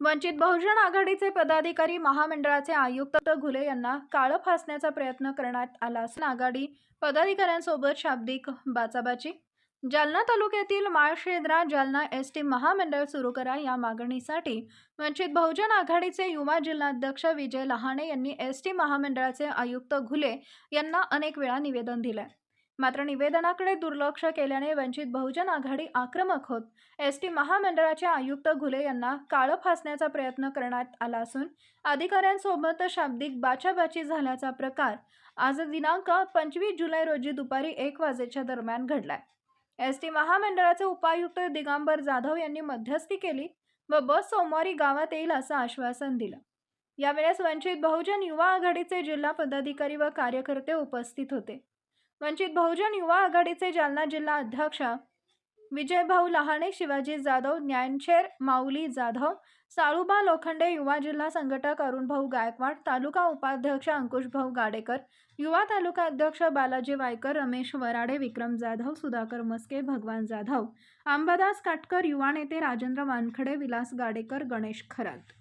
वंचित बहुजन आघाडीचे पदाधिकारी महामंडळाचे आयुक्त घुले यांना काळं फासण्याचा प्रयत्न करण्यात आला असून आघाडी पदाधिकाऱ्यांसोबत शाब्दिक बाचाबाची. जालना तालुक्यातील माळशेद्रा जालना एस. टी. महामंडळ सुरू करा या मागणीसाठी वंचित बहुजन आघाडीचे युवा जिल्हाध्यक्ष विजय लहाणे यांनी एस. टी. महामंडळाचे आयुक्त घुले यांना अनेक वेळा निवेदन दिले मात्र निवेदनाकडे दुर्लक्ष केल्याने वंचित बहुजन आघाडी आक्रमक होत. एस टी महामंडळाचे आयुक्त घुले यांना काळं फासण्याचा प्रयत्न करण्यात आला असून अधिकाऱ्यांसोबत शाब्दिक बाचाबाची झाल्याचा प्रकार आज दिनांक पंचवीस जुलै रोजी दुपारी एक वाजेच्या दरम्यान घडलाय. एस टी महामंडळाचे उपायुक्त दिगंबर जाधव यांनी मध्यस्थी केली व बस सोमवारी गावात येईल असं आश्वासन दिलं. यावेळेस वंचित बहुजन युवा आघाडीचे जिल्हा पदाधिकारी व कार्यकर्ते उपस्थित होते. वंचित बहुजन युवा आघाडीचे जालना जिल्हा अध्यक्ष विजयभाऊ लहाणे शिवाजी जाधव ज्ञानशेर माऊली जाधव साळुबा लोखंडे युवा जिल्हा संघटक अरुणभाऊ गायकवाड तालुका उपाध्यक्ष अंकुशभाऊ गाडेकर युवा तालुका अध्यक्ष बालाजी वायकर रमेश वराडे विक्रम जाधव सुधाकर मस्के भगवान जाधव अंबादास काटकर युवा नेते राजेंद्र वानखडे विलास गाडेकर गणेश खरात।